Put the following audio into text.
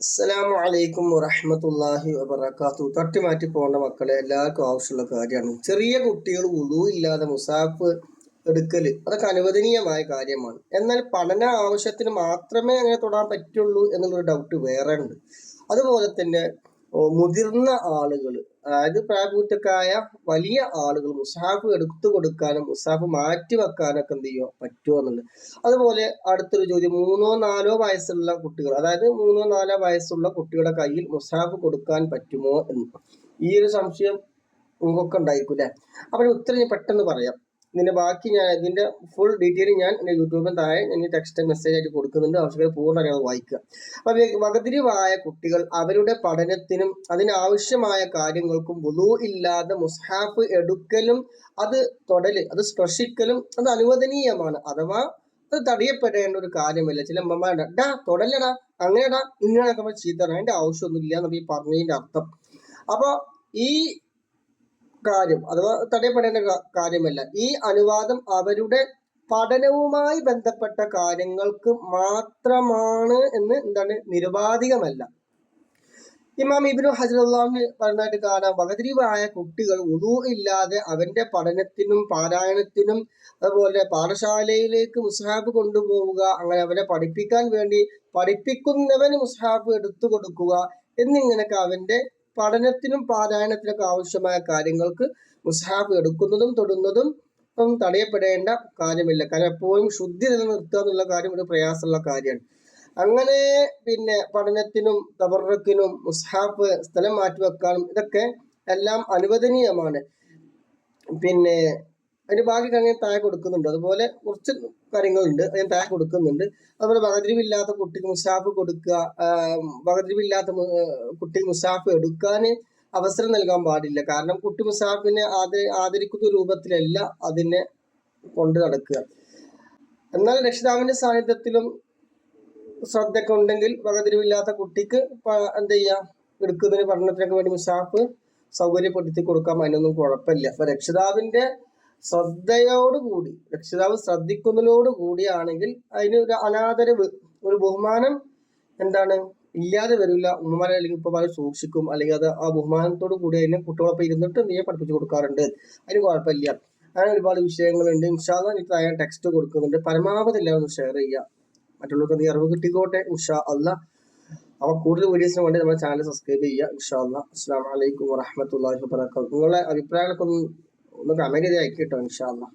അസ്സലാമു അലൈക്കും വറഹമത്തല്ലാഹി വബർക്കാത്തു തട്ടി മാറ്റി പോകേണ്ട മക്കളെ എല്ലാവർക്കും ആവശ്യമുള്ള കാര്യമാണ്. ചെറിയ കുട്ടികൾ ഉളു ഇല്ലാതെ മുസാഫ് എടുക്കൽ അതൊക്കെ അനുവദനീയമായ കാര്യമാണ്. എന്നാൽ പഠന ആവശ്യത്തിന് മാത്രമേ അങ്ങനെ തൊടാൻ പറ്റുള്ളൂ എന്നുള്ളൊരു ഡൗട്ട് വേറെ ഉണ്ട് അതുപോലെ തന്നെ മുതിർന്ന ആളുകൾ അതായത് പ്രായപൂർത്തക്കായ വലിയ ആളുകൾ മുസാഫ് എടുത്തു കൊടുക്കാനും മുസാഫ് മാറ്റി വെക്കാനൊക്കെ എന്ത് ചെയ്യുമോ പറ്റുമോ എന്നുള്ളത്. അതുപോലെ അടുത്തൊരു ചോദ്യം മൂന്നോ നാലോ വയസ്സുള്ള കുട്ടികൾ അതായത് മൂന്നോ നാലോ വയസ്സുള്ള കുട്ടിയുടെ കയ്യിൽ മുസാഫ് കൊടുക്കാൻ പറ്റുമോ എന്ന്. ഈ ഒരു സംശയം നിങ്ങൾക്കൊക്കെ ഉണ്ടായിരിക്കും അല്ലെ? അപ്പൊ ഉത്തരം പെട്ടെന്ന് പറയാം. ഇതിന്റെ ബാക്കി ഞാൻ ഇതിന്റെ ഫുൾ ഡീറ്റെയിൽ ഞാൻ എന്റെ യൂട്യൂബിൽ താഴെ ഞാൻ ടെക്സ്റ്റ് മെസ്സേജ് ആയിട്ട് കൊടുക്കുന്നുണ്ട്. ആവശ്യക്കാർ പൂർണ അറിയാതെ വായിക്കുക. അപ്പൊ വകതിരിവായ കുട്ടികൾ അവരുടെ പഠനത്തിനും അതിനാവശ്യമായ കാര്യങ്ങൾക്കും വുളു ഇല്ലാതെ മുസ്ഹാഫ് എടുക്കലും അത് തൊടൽ അത് സ്പർശിക്കലും അത് അനുവദനീയമാണ്. അഥവാ അത് തടയപ്പെടേണ്ട ഒരു കാര്യമല്ല. ചില അമ്മമാരുടെ ഡാ തൊടല്ലടാ അങ്ങനെടാ ഇങ്ങനെയൊക്കെ നമ്മൾ ചീത്തറ അതിന്റെ ആവശ്യമൊന്നുമില്ല എന്നൊക്കെ ഈ പറഞ്ഞതിന്റെ അർത്ഥം. അപ്പൊ ഈ കാര്യം അഥവാ തടയപ്പെടേണ്ട കാര്യമല്ല. ഈ അനുവാദം അവരുടെ പഠനവുമായി ബന്ധപ്പെട്ട കാര്യങ്ങൾക്ക് മാത്രമാണ് എന്ന് എന്താണ്? നിരുപാധികമല്ല. ഇമാം ഇബിനു ഹജറുല്ലാഹ് പറഞ്ഞായിട്ട് കാണാം വകതിരിവായ കുട്ടികൾ ഉദു ഇല്ലാതെ അവന്റെ പഠനത്തിനും പാരായണത്തിനും അതുപോലെ പാഠശാലയിലേക്ക് മുസ്ഹാബ് കൊണ്ടുപോവുക അങ്ങനെ അവനെ പഠിപ്പിക്കാൻ വേണ്ടി പഠിപ്പിക്കുന്നവന് മുസ്ഹാബ് എടുത്തു കൊടുക്കുക എന്നിങ്ങനെയൊക്കെ അവന്റെ പഠനത്തിനും പാരായണത്തിനൊക്കെ ആവശ്യമായ കാര്യങ്ങൾക്ക് മുസ്ഹാബ് എടുക്കുന്നതും തൊടുന്നതും തടയപ്പെടേണ്ട കാര്യമില്ല. കാരണം എപ്പോഴും ശുദ്ധി നിലനിർത്തുക എന്നുള്ള കാര്യം ഒരു പ്രയാസമുള്ള കാര്യമാണ്. അങ്ങനെ പിന്നെ പഠനത്തിനും തവറക്കിനും മുസ്ഹാഫ് സ്ഥലം മാറ്റി വെക്കാനും ഇതൊക്കെ എല്ലാം അനുവദനീയമാണ്. പിന്നെ അതിന്റെ ബാക്കി അങ്ങനെ താഴെ കൊടുക്കുന്നുണ്ട്. അതുപോലെ കുറച്ച് കാര്യങ്ങളുണ്ട് ഞാൻ താഴെ കൊടുക്കുന്നുണ്ട്. അതുപോലെ വകതിരിവില്ലാത്ത കുട്ടിക്ക് മുസാഫ് കൊടുക്കുക വകതിരിവില്ലാത്ത കുട്ടിക്ക് മുസാഫ് എടുക്കാൻ അവസരം നൽകാൻ പാടില്ല. കാരണം കുട്ടി മുസാഫിനെ ആദ ആദരിക്കുന്ന രൂപത്തിലല്ല അതിനെ കൊണ്ട് നടക്കുക. എന്നാൽ രക്ഷിതാവിന്റെ സാന്നിധ്യത്തിലും ശ്രദ്ധയൊക്കെ ഉണ്ടെങ്കിൽ വകതിരിവില്ലാത്ത കുട്ടിക്ക് എന്ത് ചെയ്യാം? എടുക്കുന്നതിന് പഠനത്തിനൊക്കെ വേണ്ടി മുസാഫ് സൗകര്യപ്പെടുത്തി കൊടുക്കാം. അതിനൊന്നും കുഴപ്പമില്ല. അപ്പൊ രക്ഷിതാവിന്റെ ശ്രദ്ധയോടുകൂടി രക്ഷിതാവ് ശ്രദ്ധിക്കുന്നതിനോട് കൂടിയാണെങ്കിൽ അതിന് ഒരു അനാദരവ് ഒരു ബഹുമാനം എന്താണ്? ഇല്ലാതെ വരില്ല. ഉമ്മമാരെ അല്ലെങ്കിൽ ഉപ്പമാരെ സൂക്ഷിക്കും. അല്ലെങ്കിൽ അത് ആ ബഹുമാനത്തോട് കൂടി അതിനെ കുട്ടികളൊപ്പം ഇരുന്നിട്ട് നീയെ പഠിപ്പിച്ചു കൊടുക്കാറുണ്ട്. അതിന് കുഴപ്പമില്ല. അങ്ങനെ ഒരുപാട് വിഷയങ്ങളുണ്ട്. ഇൻഷാല്ല എനിക്ക് താഴെ ടെക്സ്റ്റ് കൊടുക്കുന്നുണ്ട്. പരമാവധി എല്ലാവരും ഷെയർ ചെയ്യുക. മറ്റുള്ളവർക്ക് നീ അറിവ് കിട്ടിക്കോട്ടെ ഇൻഷാ അല്ല അവ കൂടുതൽ വീഡിയോസിന് വേണ്ടി നമ്മുടെ ചാനൽ സബ്സ്ക്രൈബ് ചെയ്യുക ഇൻഷാ അല്ല അസ്സാം വലൈക്കും വറഹമത്തല്ലാഹി വാബർക്കാത്തു നിങ്ങളുടെ അഭിപ്രായങ്ങളൊക്കെ ഒന്ന് ഒന്ന് കമന്റ് ചെയ്ത് അയക്കിട്ടോ ഇൻഷാ അല്ലാ